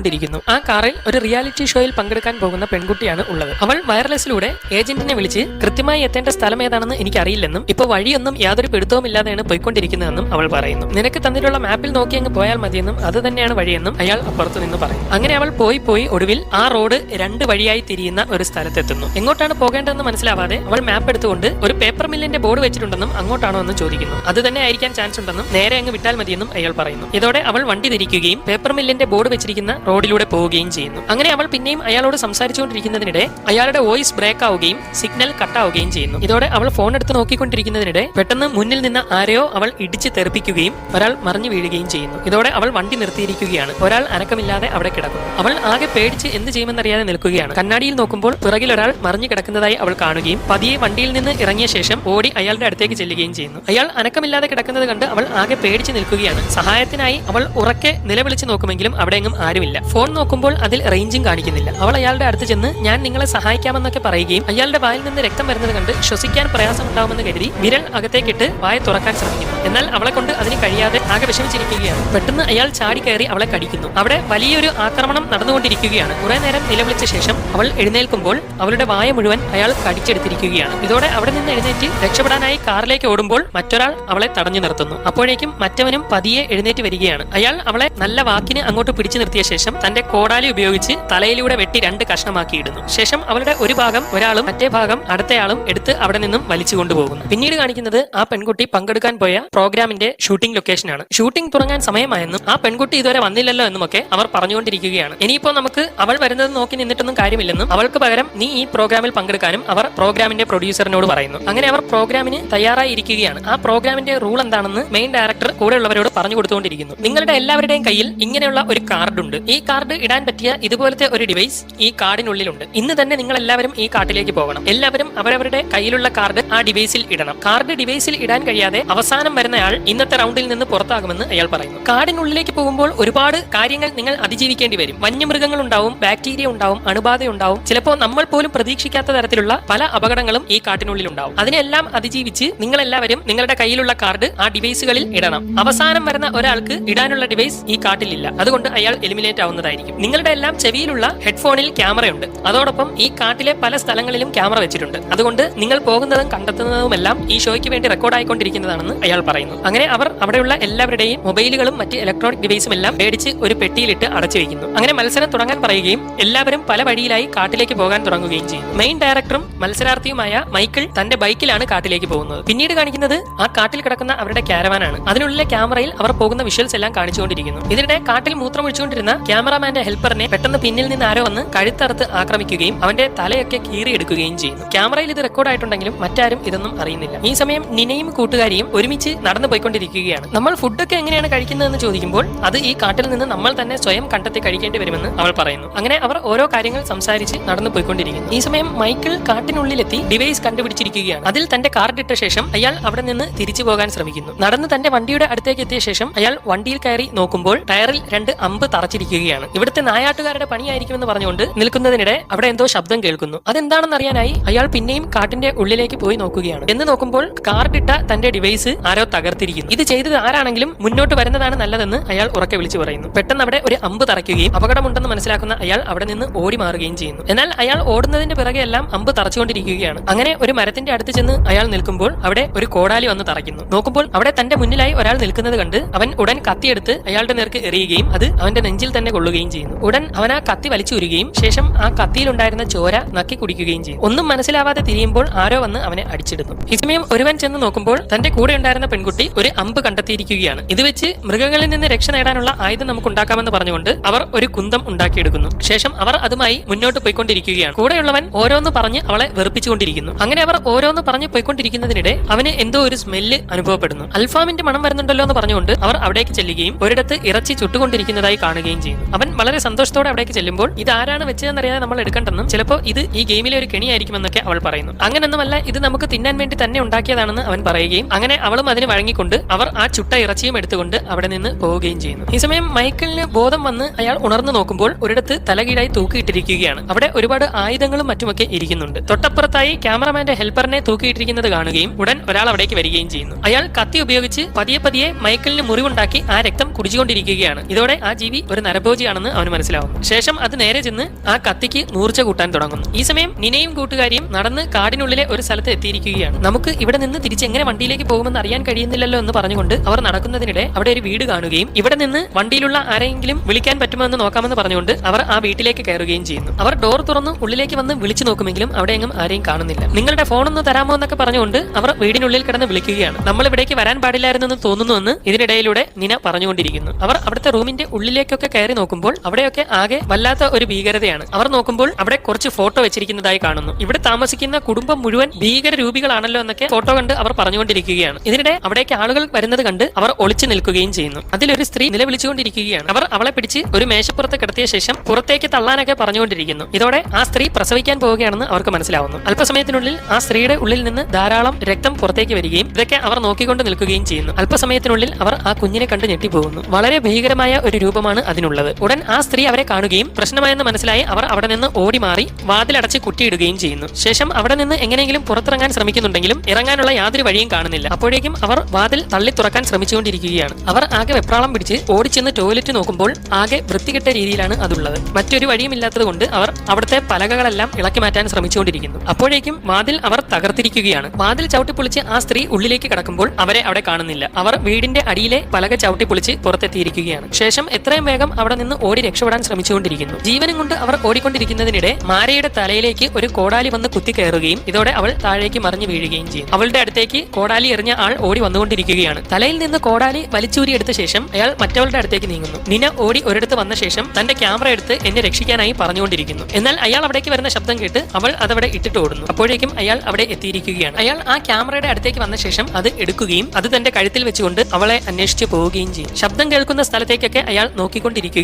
Car ആ കാറിൽ ഒരു റിയാലിറ്റി ഷോയിൽ പങ്കെടുക്കാൻ പോകുന്ന പെൺകുട്ടിയാണ് ഉള്ളത്. അവൾ വയർലെസ്സിലൂടെ ഏജന്റിനെ വിളിച്ച് കൃത്യമായി എത്തേണ്ട സ്ഥലം ഏതാണെന്ന് എനിക്കറിയില്ലെന്നും ഇപ്പൊ വഴിയൊന്നും യാതൊരു പിടുത്തവുമില്ലാതെയാണ് പോയിക്കൊണ്ടിരിക്കുന്നതെന്നും അവൾ പറയുന്നു. നിനക്ക് തന്നിട്ടുള്ള മാപ്പിൽ നോക്കി അങ്ങ് പോയാൽ മതിയെന്നും അത് തന്നെയാണ് വഴിയെന്നും അയാൾ അപ്പുറത്ത് നിന്ന് പറയും അങ്ങനെ അവൾ പോയി പോയി ഒടുവിൽ ആ റോഡ് രണ്ട് വഴിയായി തിരിയുന്ന ഒരു സ്ഥലത്തെത്തുന്നു. എങ്ങോട്ടാണ് പോകേണ്ടതെന്ന് മനസ്സിലാവാതെ അവൾ മാപ്പ് എടുത്തുകൊണ്ട് ഒരു പേപ്പർ മില്ലിന്റെ ബോർഡ് വെച്ചിട്ടുണ്ടെന്നും അങ്ങോട്ടാണോ എന്ന് ചോദിക്കുന്നു. അത് തന്നെ ആയിരിക്കാൻ ചാൻസ് ഉണ്ടെന്നും നേരെ അങ്ങ് വിട്ടാൽ മതിയെന്നും അയാൾ പറയുന്നു. ഇതോടെ അവൾ വണ്ടി തിരിക്കുകയും പേപ്പർ മില്ലിന്റെ ബോർഡ് വെച്ചിരിക്കുന്ന റോഡിലൂടെ പോവുകയും ചെയ്യുന്നു. അങ്ങനെ അവൾ പിന്നെയും അയാളോട് സംസാരിച്ചുകൊണ്ടിരിക്കുന്നതിനിടെ അയാളുടെ വോയിസ് ബ്രേക്ക് ആവുകയും സിഗ്നൽ കട്ടാവുകയും ചെയ്യുന്നു. ഇതോടെ അവൾ ഫോൺ എടുത്ത് നോക്കിക്കൊണ്ടിരിക്കുന്നതിനിടെ പെട്ടെന്ന് മുന്നിൽ നിന്ന് ആരെയോ അവൾ ഇടിച്ച് തെറിപ്പിക്കുകയും ഒരാൾ മറിഞ്ഞു വീഴുകയും ചെയ്യുന്നു. ഇതോടെ അവൾ വണ്ടി നിർത്തിയിരിക്കുകയാണ്. ഒരാൾ അനക്കമില്ലാതെ അവിടെ കിടക്കുന്നു. അവൾ ആകെ പേടിച്ച് എന്ത് ചെയ്യുമെന്നറിയാതെ നിൽക്കുകയാണ്. കണ്ണാടിയിൽ നോക്കുമ്പോൾ പിറകിൽ ഒരാൾ മറിഞ്ഞു കിടക്കുന്നതായി അവൾ കാണുകയും പതിയെ വണ്ടിയിൽ നിന്ന് ഇറങ്ങിയ ശേഷം ഓടി അയാളുടെ അടുത്തേക്ക് ചെല്ലുകയും ചെയ്യുന്നു. അയാൾ അനക്കമില്ലാതെ കിടക്കുന്നത് കണ്ട് അവൾ ആകെ പേടിച്ച് നിൽക്കുകയാണ്. സഹായത്തിനായി അവൾ ഉറക്കെ നിലവിളിച്ച് നോക്കുമെങ്കിലും അവിടെയെങ്ങും ആരുമില്ല. ഫോൺ നോക്കുമ്പോൾ അതിൽ റേഞ്ചും കാണിക്കുന്നില്ല. അവൾ അയാളുടെ അടുത്ത് ചെന്ന് ഞാൻ നിങ്ങളെ സഹായിക്കാമെന്നൊക്കെ പറയുകയും അയാളുടെ വായിൽ നിന്ന് രക്തം വരുന്നത് കണ്ട് ശ്വസിക്കാൻ പ്രയാസമുണ്ടാവുമെന്ന് കരുതി വിരൽ അകത്തേക്കിട്ട് വായ തുറക്കാൻ ശ്രമിക്കുന്നു. എന്നാൽ അവളെ കൊണ്ട് അതിന് കഴിയാതെ ആകെ വിഷമിച്ചിരിക്കുകയാണ്. പെട്ടെന്ന് അയാൾ ചാടി കയറി അവളെ കടിക്കുന്നു. അവിടെ വലിയൊരു ആക്രമണം നടന്നുകൊണ്ടിരിക്കുകയാണ്. കുറെ നേരം നിലവിളിച്ച ശേഷം അവൾ എഴുന്നേൽക്കുമ്പോൾ അവളുടെ വായ മുഴുവൻ അയാൾ കടിച്ചെടുത്തിരിക്കുകയാണ്. ഇതോടെ അവിടെ നിന്ന് എഴുന്നേറ്റ് രക്ഷപ്പെടാനായി കാറിലേക്ക് ഓടുമ്പോൾ മറ്റൊരാൾ അവളെ തടഞ്ഞു നിർത്തുന്നു. അപ്പോഴേക്കും മറ്റവനും പതിയെ എഴുന്നേറ്റ് വരികയാണ്. അയാൾ അവളെ നല്ല വാക്കിന് അങ്ങോട്ട് പിടിച്ചു നിർത്തിയ ശേഷം തന്റെ കോടാലി ഉപയോഗിച്ച് തലയിലൂടെ വെട്ടി രണ്ട് കഷ്ണമാക്കിയിടുന്നു. ശേഷം അവളുടെ ഒരു ഭാഗം ഒരാളും മറ്റേ ഭാഗം അടുത്തയാളും എടുത്ത് അവിടെ നിന്നും വലിച്ചു കൊണ്ടുപോകുന്നു. പിന്നീട് കാണിക്കുന്നത് ആ പെൺകുട്ടി പങ്കെടുക്കാൻ പോയ പ്രോഗ്രാമിന്റെ ഷൂട്ടിംഗ് ലൊക്കേഷനാണ് ഷൂട്ടിംഗ് തുടങ്ങാൻ സമയമായെന്നും ആ പെൺകുട്ടി ഇതുവരെ വന്നില്ലല്ലോ എന്നുമൊക്കെ അവർ പറഞ്ഞുകൊണ്ടിരിക്കുകയാണ്. ഇനിയിപ്പോ നമുക്ക് അവൾ വരുന്നത് നോക്കി നിന്നിട്ടൊന്നും കാര്യമില്ലെന്നും അവൾക്ക് പകരം നീ ഈ പ്രോഗ്രാമിൽ പങ്കെടുക്കാനും അവർ പ്രോഗ്രാമിന്റെ പ്രൊഡ്യൂസറിനോട് പറയുന്നു. അങ്ങനെ അവർ പ്രോഗ്രാമിന് തയ്യാറായി ഇരിക്കുകയാണ് ആ പ്രോഗ്രാമിന്റെ റൂൾ എന്താണെന്ന് മെയിൻ ഡയറക്ടർ കൂടെയുള്ളവരോട് പറഞ്ഞു കൊടുത്തുകൊണ്ടിരിക്കുന്നു. നിങ്ങളുടെ എല്ലാവരുടെയും കയ്യിൽ ഇങ്ങനെയുള്ള ഒരു കാർഡ് ഉണ്ട് ഈ കാർഡ് ഇടാൻ പറ്റിയ ഇതുപോലത്തെ ഒരു ഡിവൈസ് ഈ കാർഡിനുള്ളിലുണ്ട്. ഇന്ന് തന്നെ നിങ്ങൾ എല്ലാവരും ഈ കാർഡിലേക്ക് പോകണം. എല്ലാവരും അവരവരുടെ കയ്യിലുള്ള കാർഡ് ആ ഡിവൈസിൽ ഇടണം. കാർഡ് ഡിവൈസിൽ ഇടാൻ കഴിയാതെ അവസാനം വരുന്നയാൾ ഇന്നത്തെ റൗണ്ടിൽ നിന്ന് പുറത്താകുമെന്ന് അയാൾ പറയുന്നു. കാർഡിനുള്ളിലേക്ക് പോകുമ്പോൾ ഒരുപാട് കാര്യങ്ങൾ നിങ്ങൾ അതിജീവിക്കേണ്ടി വരും. വന്യമൃഗങ്ങൾ ഉണ്ടാവും ബാക്ടീരിയ ഉണ്ടാവും അണുബാധ ഉണ്ടാവും ചിലപ്പോൾ നമ്മൾ പോലും പ്രതീക്ഷിക്കാത്ത തരത്തിലുള്ള പല അപകടങ്ങളും ഈ കാട്ടിനുള്ളിൽ ഉണ്ടാവും അതിനെല്ലാം അതിജീവിച്ച് നിങ്ങൾ എല്ലാവരും നിങ്ങളുടെ കയ്യിലുള്ള കാർഡ് ആ ഡിവൈസുകളിൽ ഇടണം. അവസാനം വരുന്ന ഒരാൾക്ക് ഇടാനുള്ള ഡിവൈസ് ഈ കാട്ടിലില്ല അതുകൊണ്ട് അയാൾ എലിമിനേറ്റ് ആവുന്നതായിരിക്കും നിങ്ങളുടെ എല്ലാം ചെവിയിലുള്ള ഹെഡ്ഫോണിൽ ക്യാമറയുണ്ട്. അതോടൊപ്പം ഈ കാട്ടിലെ പല സ്ഥലങ്ങളിലും ക്യാമറ വെച്ചിട്ടുണ്ട്. അതുകൊണ്ട് നിങ്ങൾ പോകുന്നതും കണ്ടെത്തുന്നതുമെല്ലാം ഈ ഷോയ്ക്ക് വേണ്ടി റെക്കോർഡ് ആയിക്കൊണ്ടിരിക്കുന്നതാണെന്ന് അയാൾ പറയുന്നു. അങ്ങനെ അവർ അവിടെയുള്ള എല്ലാവരുടെയും മൊബൈലുകളും മറ്റ് ഇലക്ട്രോണിക് ഡിവൈസും എല്ലാം മേടിച്ച് ഒരു പെട്ടിയിലിട്ട് അടച്ചു വയ്ക്കുന്നു അങ്ങനെ മത്സരം തുടങ്ങാൻ പറയുകയും എല്ലാവരും പല വഴിയിലായി കാട്ടിലേക്ക് പോകാൻ തുടങ്ങുകയും ചെയ്യും മെയിൻ ഡയറക്ടറും മത്സരാർത്ഥിയുമായ മൈക്കിൾ തന്റെ ബൈക്കിലാണ് കാട്ടിലേക്ക് പോകുന്നത്. പിന്നീട് കാണിക്കുന്നത് ആ കാട്ടിൽ കിടക്കുന്ന അവരുടെ ക്യാരവാനാണ് അതിനുള്ളിലെ ക്യാമറയിൽ അവർ പോകുന്ന വിഷ്വൽസ് എല്ലാം കാണിച്ചുകൊണ്ടിരിക്കുന്നു. ഇതിനിടെ കാട്ടിൽ മൂത്രമൊഴിച്ചുകൊണ്ടിരുന്ന ക്യാമറാമാന്റെ ഹെൽപ്പറിനെ പെട്ടെന്ന് പിന്നിൽ നിന്ന് ആരോ വന്ന് കഴുത്തറുത്ത് ആക്രമിക്കുകയും അവന്റെ തലയൊക്കെ കീറിയെടുക്കുകയും ചെയ്യുന്നു. ക്യാമറയിൽ ഇത് റെക്കോർഡ് ആയിട്ടുണ്ടെങ്കിലും മറ്റാരും ഇതൊന്നും അറിയുന്നില്ല. ഈ സമയം നിനയും കൂട്ടുകാരിയും ഒരുമിച്ച് നടന്നു പോയിക്കൊണ്ടിരിക്കുകയാണ്. നമ്മൾ ഫുഡൊക്കെ എങ്ങനെയാണ് കഴിക്കുന്നതെന്ന് ചോദിക്കുമ്പോൾ അത് ഈ കാട്ടിൽ നിന്ന് നമ്മൾ തന്നെ സ്വയം കണ്ടെത്തി കഴിക്കേണ്ടി വരുമെന്ന് അവൾ പറയുന്നു. അങ്ങനെ അവർ ഓരോ കാര്യങ്ങൾ സംസാരിച്ച് നടന്നു പോയിക്കൊണ്ടിരിക്കുന്നു. ഈ സമയം മൈക്കിൾ കാട്ടിനുള്ളിലെത്തി ഡിവൈസ് കണ്ടുപിടിച്ചിരിക്കുകയാണ്. അതിൽ തന്റെ കാർഡ് ഇട്ട ശേഷം അയാൾ അവിടെ നിന്ന് തിരിച്ചു പോകാൻ ശ്രമിക്കുന്നു. നടന്ന് തന്റെ വണ്ടിയുടെ അടുത്തേക്ക് എത്തിയ ശേഷം അയാൾ വണ്ടിയിൽ കയറി നോക്കുമ്പോൾ ടയറിൽ രണ്ട് അമ്പ് തറച്ചിരിക്കുകയാണ്. ഇവിടുത്തെ നായാട്ടുകാരുടെ പണിയായിരിക്കുമെന്ന് പറഞ്ഞുകൊണ്ട് നിൽക്കുന്നതിനിടെ അവിടെ എന്തോ ശബ്ദം കേൾക്കുന്നു. അതെന്താണെന്ന് അറിയാനായി അയാൾ പിന്നെയും കാട്ടിന്റെ ഉള്ളിലേക്ക് പോയി നോക്കുകയാണ്. എന്ന് നോക്കുമ്പോൾ കാർഡിട്ട തന്റെ ഡിവൈസ് ആരോ തകർത്തിരിക്കുന്നു. ഇത് ചെയ്തത് ആരാണെങ്കിലും മുന്നോട്ട് വരുന്നതാണ് നല്ലതെന്ന് അയാൾ ഉറക്കെ വിളിച്ചു പറയുന്നു. പെട്ടെന്ന് അവിടെ ഒരു അമ്പ് തറയ്ക്കുകയും അപകടമുണ്ടെന്ന് മനസ്സിലാക്കുന്ന അയാൾ അവിടെ നിന്ന് ഓടി മാറുകയും ചെയ്യുന്നു. എന്നാൽ അയാൾ ഓടുന്നതിന്റെ പിറകെ എല്ലാം അമ്പ് തറച്ചുകൊണ്ടിരിക്കുകയാണ്. അങ്ങനെ ഒരു മരത്തിന്റെ അടുത്ത് ചെന്ന് അയാൾ നിൽക്കുമ്പോൾ അവിടെ ഒരു കോടാലി വന്ന് തറയ്ക്കുന്നു. നോക്കുമ്പോൾ അവിടെ തന്റെ മുന്നിലായി ഒരാൾ നിൽക്കുന്നത് കണ്ട് അവൻ ഉടൻ കത്തിയെടുത്ത് അയാളുടെ നേർക്ക് എറിയുകയും അത് അവന്റെ നെഞ്ചിൽ തന്നെ കൊള്ളുകയും ചെയ്യുന്നു. ഉടൻ അവൻ ആ കത്തി വലിച്ചു ഉരുകയും ശേഷം ആ കത്തിയിലുണ്ടായിരുന്ന ചോര നക്കി കുടിക്കുകയും ചെയ്യും ഒന്നും മനസ്സിലാവാതെ തിരിയുമ്പോൾ ആരോ വന്ന് അവനെ അടിച്ചിടുന്നു. ഈ സമയം ഒരുവൻ ചെന്ന് നോക്കുമ്പോൾ തന്റെ കൂടെ ഉണ്ടായിരുന്ന പെൺകുട്ടി ഒരു അമ്പ് കണ്ടെത്തിയിരിക്കുകയാണ്. ഇത് വെച്ച് മൃഗങ്ങളിൽ നിന്ന് രക്ഷ നേടാനുള്ള ആയുധം നമുക്ക് ഉണ്ടാക്കാമെന്ന് പറഞ്ഞുകൊണ്ട് അവർ ഒരു കുന്തം ഉണ്ടാക്കിയെടുക്കുന്നു. ശേഷം അവർ അതുമായി മുന്നോട്ട് പോയിക്കൊണ്ടിരിക്കുകയാണ്. കൂടെയുള്ളവൻ ഓരോന്ന് പറഞ്ഞ് അവളെ വെറുപ്പിച്ചുകൊണ്ടിരിക്കുന്നു. അങ്ങനെ അവർ ഓരോന്ന് പറഞ്ഞ് പോയിക്കൊണ്ടിരിക്കുന്നതിനിടെ അവന് എന്തോ ഒരു സ്മെല്ല് അനുഭവപ്പെടുന്നു. അൽഫാമിന്റെ മണം വരുന്നുണ്ടല്ലോ എന്ന് പറഞ്ഞുകൊണ്ട് അവർ അവിടേക്ക് ചെല്ലുകയും ഒരിടത്ത് ഇറച്ചി ചുട്ടുകൊണ്ടിരിക്കുന്നതായി കാണുകയും അവൻ വളരെ സന്തോഷത്തോടെ അവിടേക്ക് ചെല്ലുമ്പോൾ ഇത് ആരാണ് വെച്ചതെന്നറിയാതെ നമ്മൾ എടുക്കണ്ടെന്നും ചിലപ്പോൾ ഇത് ഈ ഗെയിമിലെ ഒരു കെണിയായിരിക്കുമെന്നൊക്കെ അവൾ പറയുന്നു. അങ്ങനെയൊന്നുമല്ല ഇത് നമുക്ക് തിന്നാൻ വേണ്ടി തന്നെ ഉണ്ടാക്കിയതാണെന്ന് അവൻ പറയുകയും അങ്ങനെ അവളും അതിന് വഴങ്ങിക്കൊണ്ട് അവർ ആ ചുട്ട ഇറച്ചിയും എടുത്തുകൊണ്ട് അവിടെ നിന്ന് പോവുകയും ചെയ്യുന്നു. ഈ സമയം മൈക്കിളിന് ബോധം വന്ന് അയാൾ ഉണർന്നു നോക്കുമ്പോൾ ഒരിടത്ത് തലകീഴായി തൂക്കിയിട്ടിരിക്കുകയാണ്. അവിടെ ഒരുപാട് ആയുധങ്ങളും മറ്റുമൊക്കെ ഇരിക്കുന്നുണ്ട്. തൊട്ടപ്പുറത്തായി ക്യാമറമാന്റെ ഹെൽപ്പറിനെ തൂക്കിയിട്ടിരിക്കുന്നത് കാണുകയും ഉടൻ ഒരാൾ അവിടേക്ക് വരികയും ചെയ്യുന്നു. അയാൾ കത്തി ഉപയോഗിച്ച് പതിയെ പതിയെ മൈക്കിളിന് മുറിവുണ്ടാക്കി ആ രക്തം കുടിച്ചുകൊണ്ടിരിക്കുകയാണ്. ഇതോടെ ആ ജീവി ഒരു ഒരു നരഭോജിയാണെന്ന് അവന് മനസ്സിലാവും. ശേഷം അത് നേരെ ചെന്ന് ആ കത്തിക്ക് നൂർച്ച കൂട്ടാൻ തുടങ്ങുന്നു. ഈ സമയം നിനയും കൂട്ടുകാരിയും നടന്ന് കാടിനുള്ളിലെ ഒരു സ്ഥലത്ത് എത്തിയിരിക്കുകയാണ്. നമുക്ക് ഇവിടെ നിന്ന് തിരിച്ച് എങ്ങനെ വണ്ടിയിലേക്ക് പോകുമെന്ന് അറിയാൻ കഴിയുന്നില്ലല്ലോ എന്ന് പറഞ്ഞുകൊണ്ട് അവർ നടക്കുന്നതിനിടെ അവിടെ ഒരു വീട് കാണുകയും ഇവിടെ നിന്ന് വണ്ടിയിലുള്ള ആരെങ്കിലും വിളിക്കാൻ പറ്റുമോ എന്ന് നോക്കാമെന്ന് പറഞ്ഞുകൊണ്ട് അവർ ആ വീട്ടിലേക്ക് കയറുകയും ചെയ്യുന്നു. അവർ ഡോർ തുറന്ന് ഉള്ളിലേക്ക് വന്ന് വിളിച്ചു നോക്കുമെങ്കിലും അവിടെ എങ്ങും ആരെയും കാണുന്നില്ല. നിങ്ങളുടെ ഫോൺ ഒന്ന് തരാമോ എന്നൊക്കെ പറഞ്ഞുകൊണ്ട് അവർ വീടിനുള്ളിൽ കിടന്ന് വിളിക്കുകയാണ്. നമ്മൾ ഇവിടേക്ക് വരാൻ പാടില്ലായിരുന്നു എന്ന് തോന്നുന്നുവെന്ന് ഇതിനിടയിലൂടെ നിന പറഞ്ഞുകൊണ്ടിരിക്കുന്നു. അവർ അവിടുത്തെ റൂമിന്റെ ഉള്ളിലേക്കൊക്കെ കയറി നോക്കുമ്പോൾ അവിടെയൊക്കെ ആകെ വല്ലാത്ത ഒരു ഭീകരതയാണ്. അവർ നോക്കുമ്പോൾ അവിടെ കുറച്ച് ഫോട്ടോ വെച്ചിരിക്കുന്നതായി കാണുന്നു. ഇവിടെ താമസിക്കുന്ന കുടുംബം മുഴുവൻ ഭീകര രൂപികളാണല്ലോ എന്നൊക്കെ ഫോട്ടോ കണ്ട് അവർ പറഞ്ഞുകൊണ്ടിരിക്കുകയാണ്. ഇതിനിടെ അവിടേക്ക് ആളുകൾ വരുന്നത് കണ്ട് അവർ ഒളിച്ചു നിൽക്കുകയും ചെയ്യുന്നു. അതിലൊരു സ്ത്രീ നിലവിളിച്ചുകൊണ്ടിരിക്കുകയാണ്. അവർ അവളെ പിടിച്ച് ഒരു മേശപ്പുറത്ത് കിടത്തിയ ശേഷം പുറത്തേക്ക് തള്ളാനൊക്കെ പറഞ്ഞുകൊണ്ടിരിക്കുന്നു. ഇതോടെ ആ സ്ത്രീ പ്രസവിക്കാൻ പോവുകയാണെന്ന് അവർക്ക് മനസ്സിലാവുന്നു. അല്പസമയത്തിനുള്ളിൽ ആ സ്ത്രീയുടെ ഉള്ളിൽ നിന്ന് ധാരാളം രക്തം പുറത്തേക്ക് വരികയും ഇതൊക്കെ അവർ നോക്കിക്കൊണ്ട് നിൽക്കുകയും ചെയ്യുന്നു. അല്പസമയത്തിനുള്ളിൽ അവർ ആ കുഞ്ഞിനെ കണ്ട് ഞെട്ടിപ്പോകുന്നു. വളരെ ഭീകരമായ ഒരു രൂപമാണ് അതിനുള്ളത്. ഉടൻ ആ സ്ത്രീ അവരെ കാണുകയും പ്രശ്നമായെന്ന് മനസ്സിലായി അവർ അവിടെ നിന്ന് ഓടി മാറി വാതിലടച്ച് കുറ്റിയിടുകയും ചെയ്യുന്നു. ശേഷം അവിടെ നിന്ന് എങ്ങനെയെങ്കിലും പുറത്തിറങ്ങാൻ ശ്രമിക്കുന്നുണ്ടെങ്കിലും ഇറങ്ങാനുള്ള യാതൊരു വഴിയും കാണുന്നില്ല. അപ്പോഴേക്കും അവർ വാതിൽ തള്ളി തുറക്കാൻ ശ്രമിച്ചുകൊണ്ടിരിക്കുകയാണ്. അവർ ആകെ വെപ്രാളം പിടിച്ച് ഓടിച്ചെന്ന് ടോയ്ലറ്റ് നോക്കുമ്പോൾ ആകെ വൃത്തികെട്ട രീതിയിലാണ് അതുള്ളത്. മറ്റൊരു വഴിയും കൊണ്ട് അവർ അവിടുത്തെ പലകകളെല്ലാം ഇളക്കി മാറ്റാൻ ശ്രമിച്ചുകൊണ്ടിരിക്കുന്നു. അപ്പോഴേക്കും വാതിൽ അവർ തകർത്തിരിക്കുകയാണ്. വാതിൽ ചവിട്ടിപ്പൊളിച്ച് ആ സ്ത്രീ ഉള്ളിലേക്ക് കടക്കുമ്പോൾ അവരെ അവിടെ കാണുന്നില്ല. അവർ വീടിന്റെ അടിയിലെ പലക ചവിട്ടിപ്പൊളിച്ച് പുറത്തെത്തിയിരിക്കുകയാണ്. ശേഷം എത്രയും വേഗം അവിടെ നിന്ന് ഓടി രക്ഷപ്പെടാൻ ശ്രമിച്ചുകൊണ്ടിരിക്കുന്നു. ജീവനും കൊണ്ട് അവർ ഓടിക്കൊണ്ടിരിക്കുന്നതിനിടെ മാരയുടെ തലയിലേക്ക് ഒരു കോടാലി വന്ന് കുത്തി കയറുകയും ഇതോടെ അവൾ താഴേക്ക് മറിഞ്ഞു വീഴുകയും ചെയ്യും. അവളുടെ അടുത്തേക്ക് കോടാലി എറിഞ്ഞ ആൾ ഓടി വന്നുകൊണ്ടിരിക്കുകയാണ്. തലയിൽ നിന്ന് കോടാലി വലിച്ചൂരി എടുത്ത ശേഷം അയാൾ മറ്റവളുടെ അടുത്തേക്ക് നീങ്ങുന്നു. നിന ഓടി ഒരിടത്ത് വന്ന ശേഷം തന്റെ ക്യാമറ എടുത്ത് എന്നെ രക്ഷിക്കാനായി പറഞ്ഞുകൊണ്ടിരിക്കുന്നു. എന്നാൽ അയാൾ അവിടേക്ക് വരുന്ന ശബ്ദം കേട്ട് അവൾ അതവിടെ ഇട്ടിട്ട് ഓടുന്നു. അപ്പോഴേക്കും അയാൾ അവിടെ എത്തിയിരിക്കുകയാണ്. അയാൾ ആ ക്യാമറയുടെ അടുത്തേക്ക് വന്ന ശേഷം അത് എടുക്കുകയും അത് തന്റെ കഴുത്തിൽ വെച്ചുകൊണ്ട് അവളെ അന്വേഷിച്ചു പോവുകയും ചെയ്യും. ശബ്ദം കേൾക്കുന്ന സ്ഥലത്തേക്കൊക്കെ അയാൾ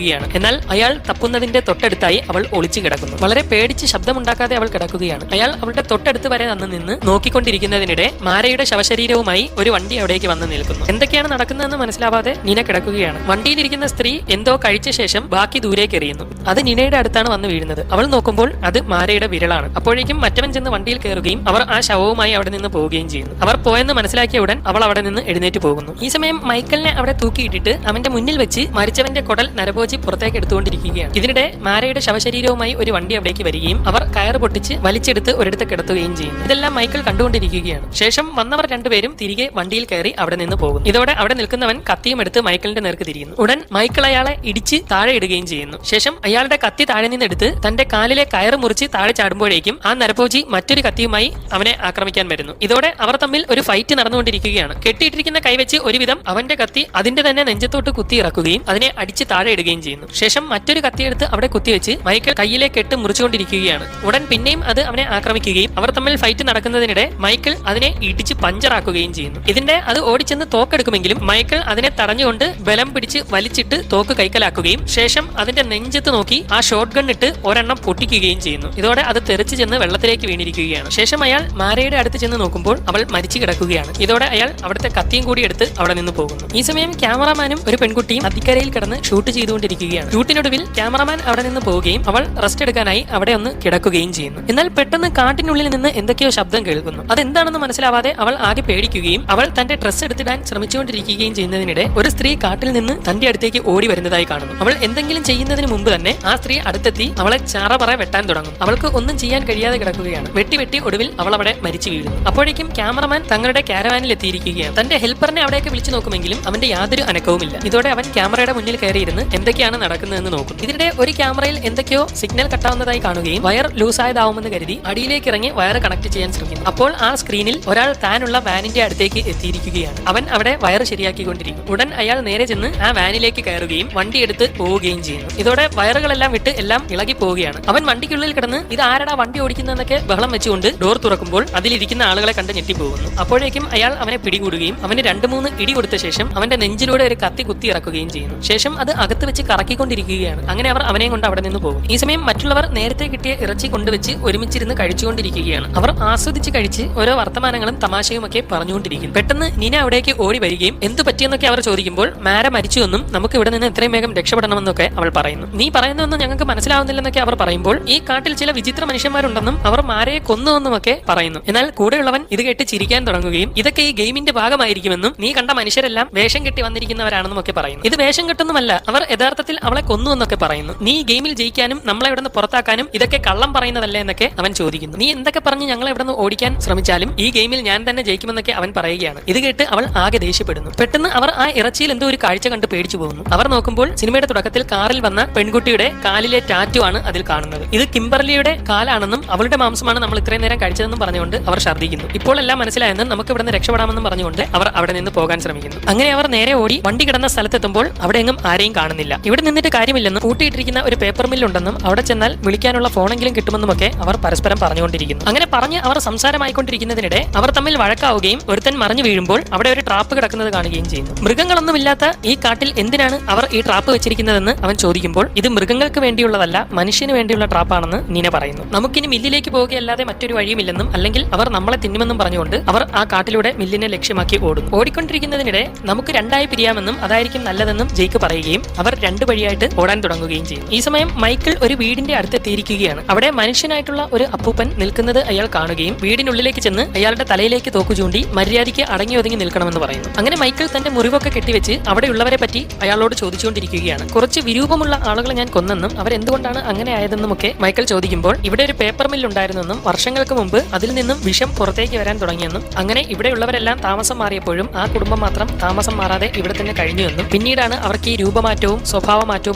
നോക്കിക്കൊണ്ടിരിക്കുകയാണ് എന്നാൽ അയാൾ തപ്പുന്നതിന്റെ തൊട്ടടുത്തായി അവൾ ഒളിച്ചു കിടക്കുന്നു. വളരെ പേടിച്ച് ശബ്ദമുണ്ടാക്കാതെ അവൾ കിടക്കുകയാണ്. അയാൾ അവളുടെ തൊട്ടടുത്ത് വരെ വന്ന് നിന്ന് നോക്കിക്കൊണ്ടിരിക്കുന്നതിനിടെ മാരയുടെ ശവശരീരവുമായി ഒരു വണ്ടി അവിടേക്ക് വന്ന് നിൽക്കുന്നു. എന്തൊക്കെയാണ് നടക്കുന്നതെന്ന് മനസ്സിലാവാതെ നിന കിടക്കുകയാണ്. വണ്ടിയിലിരിക്കുന്ന സ്ത്രീ എന്തോ കഴിച്ച ശേഷം ബാക്കി ദൂരേക്ക് എറിയുന്നു. അത് നിനയുടെ അടുത്താണ് വന്ന് വീഴുന്നത്. അവൾ നോക്കുമ്പോൾ അത് മാരയുടെ വിരലാണ്. അപ്പോഴേക്കും മറ്റവൻ ചെന്ന് വണ്ടിയിൽ കയറുകയും അവർ ആ ശവവുമായി അവിടെ നിന്ന് പോവുകയും ചെയ്യുന്നു. അവർ പോയെന്ന് മനസ്സിലാക്കിയ ഉടൻ അവൾ അവിടെ നിന്ന് എഴുന്നേറ്റ് പോകുന്നു. ഈ സമയം മൈക്കലിനെ അവിടെ തൂക്കിയിട്ടിട്ട് അവന്റെ മുന്നിൽ വെച്ച് മരിച്ചവന്റെ കുടൽ നരഭോജി പുറത്തേക്ക് എടുത്തുകൊണ്ടിരിക്കുകയാണ്. ഇതിനിടെ മാരയുടെ ശവശരീരവുമായി ഒരു വണ്ടി അവിടേക്ക് വരികയും അവർ കയർ പൊട്ടിച്ച് വലിച്ചെടുത്ത് ഒരിടത്ത് കിടത്തുകയും ചെയ്യും ഇതെല്ലാം മൈക്കിൾ കണ്ടുകൊണ്ടിരിക്കുകയാണ്. ശേഷം വന്നവർ രണ്ടുപേരും തിരികെ വണ്ടിയിൽ കയറി അവിടെ നിന്ന് പോകുന്നു. ഇതോടെ അവിടെ നിൽക്കുന്നവൻ കത്തിയും എടുത്ത് മൈക്കിളിന്റെ നേർക്ക് തിരിയുന്നു. ഉടൻ മൈക്കിൾ അയാളെ ഇടിച്ച് താഴെ ഇടുകയും ചെയ്യുന്നു. ശേഷം അയാളുടെ കത്തി താഴെ നിന്നെടുത്ത് തന്റെ കാലിലെ കയർ മുറിച്ച് താഴെ ചാടുമ്പോഴേക്കും ആ നരഭോജി മറ്റൊരു കത്തിയുമായി അവനെ ആക്രമിക്കാൻ വരുന്നു. ഇതോടെ അവർ തമ്മിൽ ഒരു ഫൈറ്റ് നടന്നുകൊണ്ടിരിക്കുകയാണ്. കെട്ടിയിട്ടിരിക്കുന്ന കൈവച്ച് ഒരുവിധം അവന്റെ കത്തി അതിന്റെ തന്നെ നെഞ്ചത്തോട്ട് കുത്തി ഇറക്കുകയും അതിനെ അടിച്ച് താഴെ ഇടുകയും ചെയ്യുന്നു. ശേഷം മറ്റൊരു കത്തിയെടുത്ത് അവിടെ കുത്തിവെച്ച് മൈക്കിൾ കയ്യിലെ കെട്ട് മുറിച്ചുകൊണ്ടിരിക്കുകയാണ്. ഉടൻ പിന്നെയും അത് അവനെ ആക്രമിക്കുകയും അവർ തമ്മിൽ ഫൈറ്റ് നടക്കുന്നതിനിടെ മൈക്കിൾ അതിനെ ഇടിച്ച് പഞ്ചറാക്കുകയും ചെയ്യുന്നു. ഇതിന്റെ അത് ഓടിച്ചെന്ന് തോക്കെടുക്കുമെങ്കിലും മൈക്കിൾ അതിനെ തടഞ്ഞുകൊണ്ട് ബലം പിടിച്ച് വലിച്ചിട്ട് തോക്ക് കൈക്കലാക്കുകയും ശേഷം അതിന്റെ നെഞ്ചത്ത് നോക്കി ആ ഷോട്ട് ഗൺ ഇട്ട് ഒരെണ്ണം പൊട്ടിക്കുകയും ചെയ്യുന്നു. ഇതോടെ അത് തെറിച്ച് ചെന്ന് വെള്ളത്തിലേക്ക് വീണിരിക്കുകയാണ്. ശേഷം അയാൾ മാരയുടെ അടുത്ത് ചെന്ന് നോക്കുമ്പോൾ അവൾ മരിച്ചു കിടക്കുകയാണ്. ഇതോടെ അയാൾ അവിടുത്തെ കത്തിയും കൂടി എടുത്ത് അവിടെ നിന്ന് പോകുന്നു. ഈ സമയം ക്യാമറാമാനും ഒരു പെൺകുട്ടിയും അതിക്കരയിൽ കിടന്ന് ഷൂട്ട് ചെയ്തുകൊണ്ടിരിക്കുകയാണ് ഷൂട്ടിനൊടുവിൽ ക്യാമറമാൻ അവിടെ നിന്ന് പോവുകയും അവൾ റെസ്റ്റ് എടുക്കാനായി അവിടെ ഒന്ന് കിടക്കുകയും ചെയ്യുന്നു. എന്നാൽ പെട്ടെന്ന് കാട്ടിനുള്ളിൽ നിന്ന് എന്തൊക്കെയോ ശബ്ദം കേൾക്കുന്നു. അതെന്താണെന്ന് മനസ്സിലാവാതെ അവൾ ആകെ പേടിക്കുകയും അവൾ തന്റെ ഡ്രസ്സ് എടുത്തിടാൻ ശ്രമിച്ചുകൊണ്ടിരിക്കുകയും ചെയ്യുന്നതിനിടെ ഒരു സ്ത്രീ കാട്ടിൽ നിന്ന് തന്റെ അടുത്തേക്ക് ഓടി വരുന്നതായി കാണുന്നു. അവൾ എന്തെങ്കിലും ചെയ്യുന്നതിന് മുമ്പ് തന്നെ ആ സ്ത്രീ അടുത്തെത്തി അവളെ ചാറപറ വെട്ടാൻ തുടങ്ങും അവൾക്ക് ഒന്നും ചെയ്യാൻ കഴിയാതെ കിടക്കുകയാണ്. വെട്ടി വെട്ടി ഒടുവിൽ അവൾ അവിടെ മരിച്ചു വീഴുന്നു. അപ്പോഴേക്കും ക്യാമറമാൻ തങ്ങളുടെ കാരവാനിൽ എത്തിയിരിക്കുകയാണ്. തന്റെ ഹെൽപ്പറിനെ അവിടേക്ക് വിളിച്ചു നോക്കുമെങ്കിലും അവന്റെ യാതൊരു അനക്കവുമില്ല. ഇതോടെ അവൻ ക്യാമറയുടെ മുന്നിൽ കയറിയിരുന്ന് എന്തൊക്കെയാണ് നടക്കുന്നതെന്ന് നോക്കും. ഇതിനിടെ ഒരു ക്യാമറയിൽ എന്തൊക്കെയോ സിഗ്നൽ കട്ടാവുന്നതായി കാണുകയും വയർ ലൂസ് ആയതാവുമെന്ന് കരുതി അടിയിലേക്ക് ഇറങ്ങി വയർ കണക്ട് ചെയ്യാൻ ശ്രമിക്കുന്നു. അപ്പോൾ ആ സ്ക്രീനിൽ ഒരാൾ താനുള്ള വാനിന്റെ അടുത്തേക്ക് എത്തിയിരിക്കുകയാണ്. അവൻ അവിടെ വയർ ശരിയാക്കിക്കൊണ്ടിരിക്കും. ഉടൻ അയാൾ നേരെ ചെന്ന് ആ വാനിലേക്ക് കയറുകയും വണ്ടി എടുത്ത് പോവുകയും ചെയ്യുന്നു. ഇതോടെ വയറുകളെല്ലാം വിട്ട് എല്ലാം ഇളകി പോവുകയാണ്. അവൻ വണ്ടിക്കുള്ളിൽ കിടന്ന് ഇത് ആരടാ വണ്ടി ഓടിക്കുന്നതെന്നൊക്കെ ബഹളം വെച്ചുകൊണ്ട് ഡോർ തുറക്കുമ്പോൾ അതിലിരിക്കുന്ന ആളുകളെ കണ്ട് ഞെട്ടിപ്പോകുന്നു. അപ്പോഴേക്കും അയാൾ അവനെ പിടികൂടുകയും അവന് രണ്ട് മൂന്ന് ഇടി കൊടുത്ത ശേഷം അവന്റെ നെഞ്ചിലൂടെ ഒരു കത്തി കുത്തി ഇറക്കുകയും ചെയ്യുന്നു. ശേഷം അത് അകത്ത് വെച്ച് കറക്കിക്കൊണ്ടിരിക്കുകയാണ്. അങ്ങനെ അവർ അവനെയും കൊണ്ട് അവിടെ നിന്ന് പോകും. ഈ സമയം മറ്റുള്ളവർ നേരത്തെ കിട്ടിയ ഇറച്ചി കൊണ്ടുവച്ച് ഒരുമിച്ചിരുന്ന് കഴിച്ചുകൊണ്ടിരിക്കുകയാണ്. അവർ ആസ്വദിച്ച് കഴിച്ച് ഓരോ വർത്തമാനങ്ങളും തമാശയും ഒക്കെ പറഞ്ഞുകൊണ്ടിരിക്കും. പെട്ടെന്ന് നിന അവിടേക്ക് ഓടി വരികയും എന്ത് പറ്റിയെന്നൊക്കെ അവർ ചോദിക്കുമ്പോൾ മാര മരിച്ചുവെന്നും നമുക്ക് ഇവിടെ നിന്ന് എത്രയും വേഗം രക്ഷപ്പെടണമെന്നൊക്കെ അവൾ പറയുന്നു. നീ പറയുന്നതൊന്നും ഞങ്ങൾക്ക് മനസ്സിലാവുന്നില്ലെന്നൊക്കെ അവർ പറയുമ്പോൾ ഈ കാട്ടിൽ ചില വിചിത്ര മനുഷ്യന്മാരുണ്ടെന്നും അവർ മാരയെ കൊന്നുവെന്നുമൊക്കെ പറയുന്നു. എന്നാൽ കൂടെയുള്ളവൻ ഇത് കേട്ട് ചിരിക്കാൻ തുടങ്ങുകയും ഇതൊക്കെ ഈ ഗെയിമിന്റെ ഭാഗമായിരിക്കുമെന്നും നീ കണ്ട മനുഷ്യരെല്ലാം വേഷം കെട്ടി വന്നിരിക്കുന്നവരാണെന്നും ഒക്കെ പറയുന്നു. ഇത് വേഷം കെട്ടൊന്നുമല്ല അവർ യഥാർത്ഥത്തിൽ അവളെ കൊന്നു എന്നൊക്കെ പറയുന്നു. നീ ഗെയിമിൽ ജയിക്കാനും നമ്മളെ ഇവിടെ പുറത്താക്കാനും ഇതൊക്കെ കള്ളം പറയുന്നതല്ലേ എന്നൊക്കെ അവൻ ചോദിക്കുന്നു. നീ എന്തൊക്കെ പറഞ്ഞ് ഞങ്ങളെ ഇവിടെ നിന്ന് ഓടിക്കാൻ ശ്രമിച്ചാലും ഈ ഗെയിമിൽ ഞാൻ തന്നെ ജയിക്കുമെന്നൊക്കെ അവൻ പറയുകയാണ്. ഇത് കേട്ട് അവൾ ആകെ ദേഷ്യപ്പെടുന്നു. പെട്ടെന്ന് അവർ ആ ഇറച്ചിയിൽ എന്തോ ഒരു കാഴ്ച കണ്ട് പേടിച്ചു പോകുന്നു. അവർ നോക്കുമ്പോൾ സിനിമയുടെ തുടക്കത്തിൽ കാറിൽ വന്ന പെൺകുട്ടിയുടെ കാലിലെ ടാറ്റു ആണ് അതിൽ കാണുന്നത്. ഇത് കിംബർലിയുടെ കാലാണെന്നും അവളുടെ മാംസമാണ് നമ്മൾ ഇത്രയും നേരം കഴിച്ചതെന്നും പറഞ്ഞുകൊണ്ട് അവർ ഛർദ്ദിക്കുന്നു. ഇപ്പോൾ എല്ലാം മനസ്സിലായെന്നും നമുക്ക് ഇവിടെ നിന്ന് രക്ഷപ്പെടാമെന്നും പറഞ്ഞുകൊണ്ട് അവർ അവിടെ നിന്ന് പോകാൻ ശ്രമിക്കുന്നു. അങ്ങനെ അവർ നേരെ ഓടി വണ്ടി കിടന്ന സ്ഥലത്തെത്തുമ്പോൾ അവിടെ എങ്ങും ആരെയും കാണുന്നില്ല. ഇവിടെ നിന്നിട്ട് കാര്യമില്ലെന്നും പൂട്ടിയിട്ടിരിക്കുന്ന ഒരു പേപ്പർ മില്ലുണ്ടെന്നും അവിടെ ചെന്നാൽ വിളിക്കാനുള്ള ഫോണെങ്കിലും കിട്ടുമെന്നും ഒക്കെ അവർ പരസ്പരം പറഞ്ഞുകൊണ്ടിരിക്കുന്നു. അങ്ങനെ പറഞ്ഞ് അവർ സംസാരമായിക്കൊണ്ടിരിക്കുന്നതിനിടെ അവർ തമ്മിൽ വഴക്കാവുകയും ഒരുത്തൻ മറിഞ്ഞു വീഴുമ്പോൾ അവിടെ ഒരു ട്രാപ്പ് കിടക്കുന്നത് കാണുകയും ചെയ്യുന്നു. മൃഗങ്ങളൊന്നുമില്ലാത്ത ഈ കാട്ടിൽ എന്തിനാണ് അവർ ഈ ട്രാപ്പ് വെച്ചിരിക്കുന്നതെന്ന് അവൻ ചോദിക്കുമ്പോൾ ഇത് മൃഗങ്ങൾക്ക് വേണ്ടിയുള്ളതല്ല മനുഷ്യന് വേണ്ടിയുള്ള ട്രാപ്പാണെന്ന് നീന പറയുന്നു. നമുക്കിനി മില്ലിലേക്ക് പോവുകയല്ലാതെ മറ്റൊരു വഴിയുമില്ലെന്നും അല്ലെങ്കിൽ അവർ നമ്മളെ തിന്നുമെന്നും പറഞ്ഞുകൊണ്ട് അവർ ആ കാട്ടിലൂടെ മില്ലിനെ ലക്ഷ്യമാക്കി ഓടും ഓടിക്കൊണ്ടിരിക്കുന്നതിനിടെ നമുക്ക് രണ്ടായി പിരിയാമെന്നും അതായിരിക്കും നല്ലതെന്നും ജെയ്ക്ക് പറയുകയും അവർ രണ്ട് വഴിയായിട്ട് ഓടാൻ തുടങ്ങുകയും ചെയ്യും. ഈ സമയം മൈക്കിൾ ഒരു വീടിന്റെ അടുത്തെത്തിയിരിക്കുകയാണ് അവിടെ മനുഷ്യനായിട്ടുള്ള ഒരു അപ്പൂപ്പൻ നിൽക്കുന്നത് അയാൾ കാണുകയും വീടിനുള്ളിലേക്ക് ചെന്ന് അയാളുടെ തലയിലേക്ക് തോക്കു ചൂണ്ടി മര്യാദയ്ക്ക് അടങ്ങി ഒതുങ്ങി നിൽക്കണമെന്ന് പറയുന്നു. അങ്ങനെ മൈക്കിൾ തന്റെ മുറിവൊക്കെ കെട്ടിവെച്ച് അവിടെയുള്ളവരെ പറ്റി അയാളോട് ചോദിച്ചുകൊണ്ടിരിക്കുകയാണ്. കുറച്ച് വിരൂപമുള്ള ആളുകളെ ഞാൻ കൊന്നെന്നും അവരെന്തുകൊണ്ടാണ് അങ്ങനെ ആയതെന്നും ഒക്കെ മൈക്കിൾ ചോദിക്കുമ്പോൾ ഇവിടെ ഒരു പേപ്പർ മിൽ ഉണ്ടായിരുന്നെന്നും വർഷങ്ങൾക്ക് മുമ്പ് അതിൽ നിന്നും വിഷം പുറത്തേക്ക് വരാൻ തുടങ്ങിയെന്നും അങ്ങനെ ഇവിടെയുള്ളവരെല്ലാം താമസം മാറിയപ്പോഴും ആ കുടുംബം മാത്രം താമസം മാറാതെ ഇവിടെ തന്നെ കഴിഞ്ഞുവെന്നും പിന്നീടാണ് അവർക്ക് ഈ രൂപമാറ്റവും